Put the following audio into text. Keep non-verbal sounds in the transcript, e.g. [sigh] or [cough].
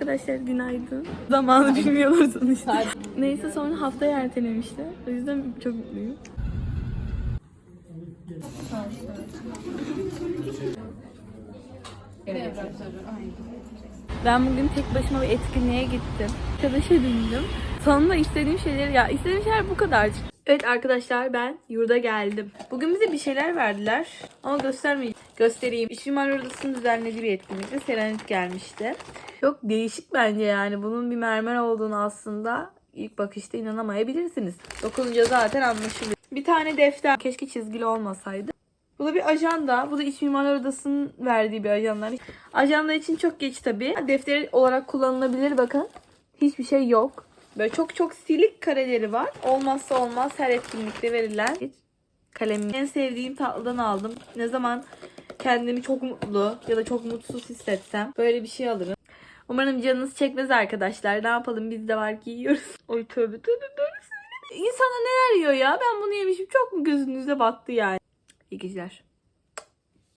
Arkadaşlar günaydın. Zamanı bilmiyorlar sonuçta. Neyse sonra haftaya ertelemişti. O yüzden çok mutluyum. Ben bugün tek başıma bir etkinliğe gittim. Arkadaşa döndüm. Sonunda istediğim şeyleri ya istediğim şeyler bu kadar. Evet arkadaşlar ben yurda geldim. Bugün bize bir şeyler verdiler ama göstermeyeyim. Göstereyim. İş Mimar Odası'nın düzenlediği bir etkinlikte Serenit gelmişti. Çok değişik bence yani. Bunun bir mermer olduğunu aslında ilk bakışta inanamayabilirsiniz. Dokununca zaten anlaşılıyor. Bir tane defter. Keşke çizgili olmasaydı. Bu da bir ajanda. Bu da İç Mimarlar Odası'nın verdiği bir ajanda. Ajanda için çok geç tabii. Defter olarak kullanılabilir bakın. Hiçbir şey yok. Böyle çok çok silik kareleri var. Olmazsa olmaz her etkinlikte verilen bir kalemim. En sevdiğim tatlıdan aldım. Ne zaman kendimi çok mutlu ya da çok mutsuz hissetsem böyle bir şey alırım. Umarım canınız çekmez arkadaşlar. Ne yapalım biz de var ki yiyoruz. [laughs] Oy tövbe tövbe böyle. İnsanlar neler yiyor ya? Ben bunu yemişim. Çok mu gözünüze battı yani? İyi geceler.